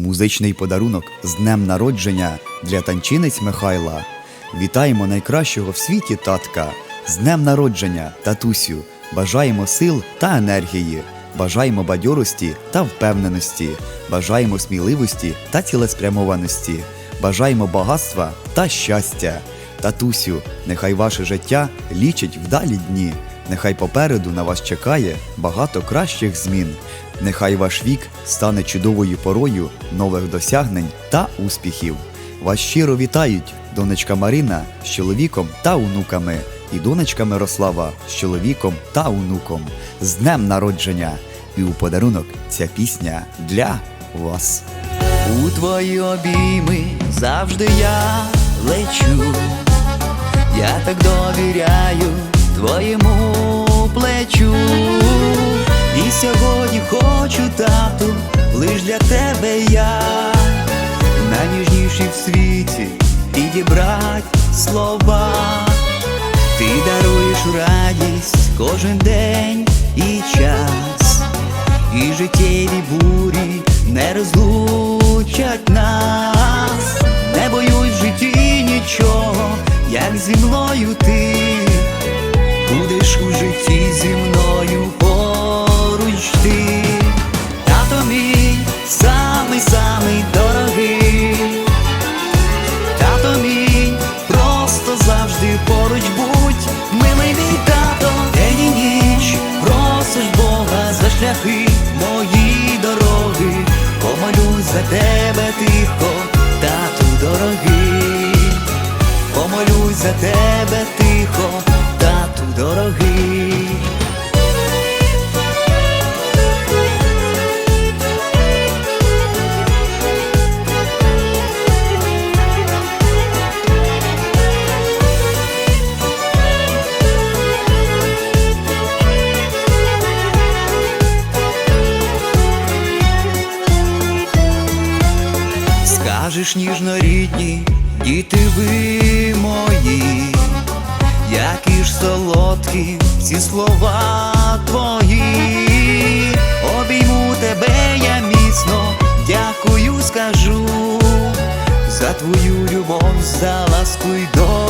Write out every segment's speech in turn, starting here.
Музичний подарунок з днем народження для танчинець Михайла. Вітаємо найкращого в світі татка. З днем народження, татусю. Бажаємо сил та енергії. Бажаємо бадьорості та впевненості. Бажаємо сміливості та цілеспрямованості. Бажаємо багатства та щастя. Татусю, нехай ваше життя лічить вдалі дні. Нехай попереду на вас чекає багато кращих змін. Нехай ваш вік стане чудовою порою нових досягнень та успіхів. Вас щиро вітають донечка Марина з чоловіком та онуками, і донечка Мирослава з чоловіком та онуком. З днем народження! І у подарунок ця пісня для вас. У твої обійми завжди я лечу, я так довіряю твоєму хочу, тату, лиш для тебе я, найніжніший в світі підібрать слова. Ти даруєш радість кожен день і час, і життєві бурі не розлучать нас. Шляхи мої дороги, помолюсь за тебе тихо, тату дорогий, помолюсь за тебе тихо, тату дорогий. Скажеш ніжно рідні, діти ви мої, які ж солодкі ці слова твої, обійму тебе я міцно, дякую, скажу. За твою любов, за ласку й доброту.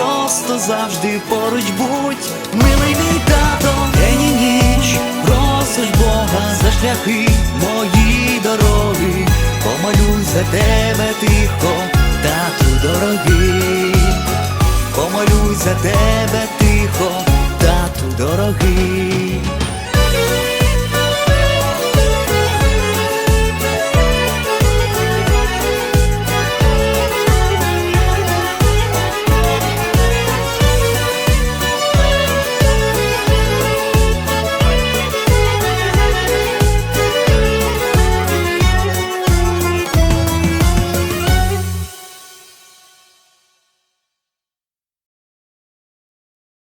просто завжди поруч будь, милий мій тато, день і ніч, просиш Бога за шляхи мої дороги, помолюсь за тебе тихо, тату дорогий, помолюсь за тебе тихо.